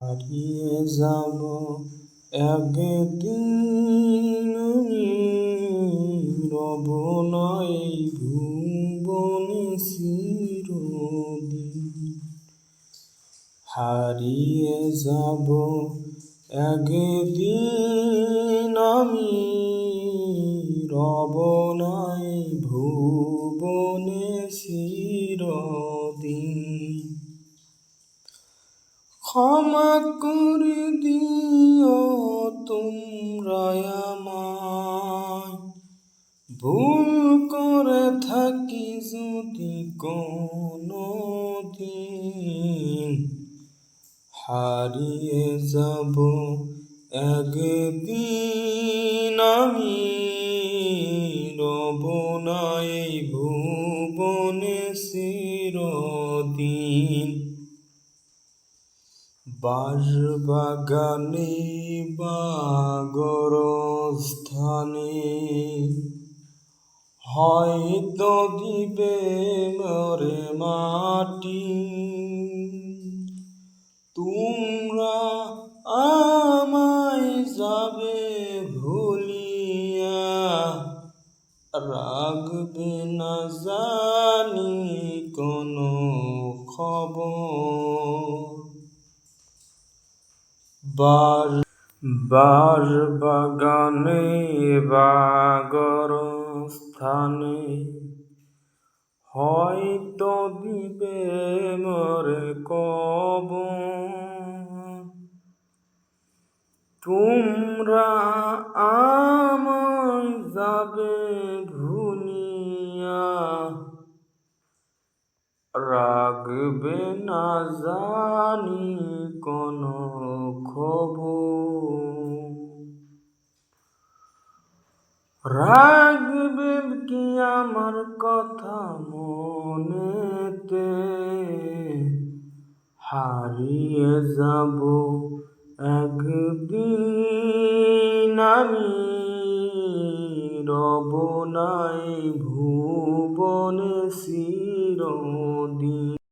হারিয়ে যাব একদিন রব না ভুবনে চিরদিন হারিয়ে যাব একদিন আমি রব না ভুবনে চিরদিন ক্ষমা করে দিও তোমরা আমায়। ভুল করে থাকি যদি কোনো দিন, হারিয়ে যাব একদিন। আমি রব না এই ভুবনে চিরদিন। বাঁশবাগানে বা গরস্থানে হয়তো দিবে মরে মাটি। তোমরা আমায় যাবে ভুলিয়া, রাখবে না জানি কোনো খবর। বার বার বাগানে বাগর স্থানে হয়তো দিবে মরে কব তোমরা আমায় যাবে ভুলিয়া রাখবে না জানি কোনো কথা মনেতে হারিয়ে যাব একদিন আমি। রব নাই ভুবনে চিরদিন।